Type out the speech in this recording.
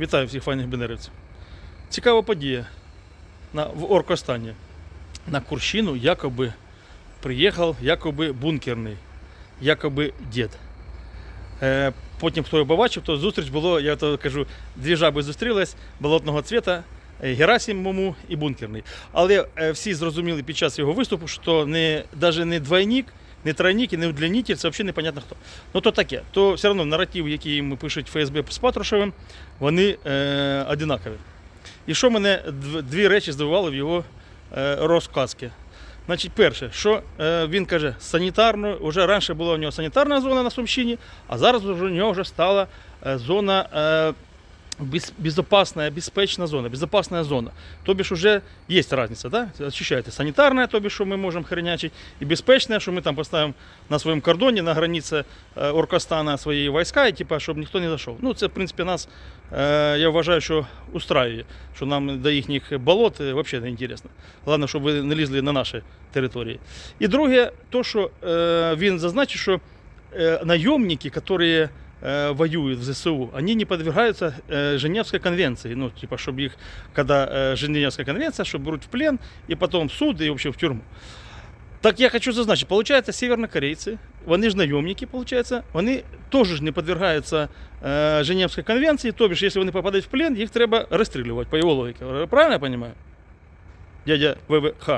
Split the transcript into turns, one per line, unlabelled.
Вітаю всіх файних бендерівців. Цікава подія на, в Оркостані. На Курщину якоби приїхав якоби бункерний, якоби дід. Е, потім, хто його побачив, то зустріч було, я то кажу, дві жаби зустрілись болотного цвіта, е, Герасим Мому і бункерний. Але е, всі зрозуміли під час його виступу, що не, навіть не двойник, не тройник і не удлінитель, це взагалі непонятно хто. Ну то таке. То все одно наратив, який йому пишуть ФСБ з Патрушевим, вони е, одинакові. І що мене дві речі здивували в його е, розказці. Значить, перше, що е, він каже, санітарно, вже раніше була у нього санітарна зона на Сумщині, а зараз у нього вже стала е, зона е, безопасная, безпечна зона, безопасная зона. То бишь уже есть разница, да? Ощущаете, санитарная, то бишь, что мы можем хренячить, и беспечная, что мы там поставим на своем кордоне, на границе э, Оркостана свои войска, и типа, чтобы никто не зашел. Ну, це, в принципі, нас, е, я вважаю, що устраює, що нам до їхніх болот е, взагалі не інтересно. Головне, щоб ви не лізли на наші території. І друге, то, що е, він зазначив, що э, наемники, которые э, воюют в ЗСУ, они не подвергаются э, Женевской конвенции. Ну, типа, чтобы их, когда э, Женевская конвенция, чтобы берут в плен, и потом в суд, и вообще в тюрьму. Так я хочу зазначити, получается, севернокорейці, вони ж наемники, получается, вони теж ж не подвергаються е, Женевській конвенції, тобі ж, якщо вони попадають в плен, їх треба розстрілювати, по його логіці. Правильно я розумію? Дядя ВВХ.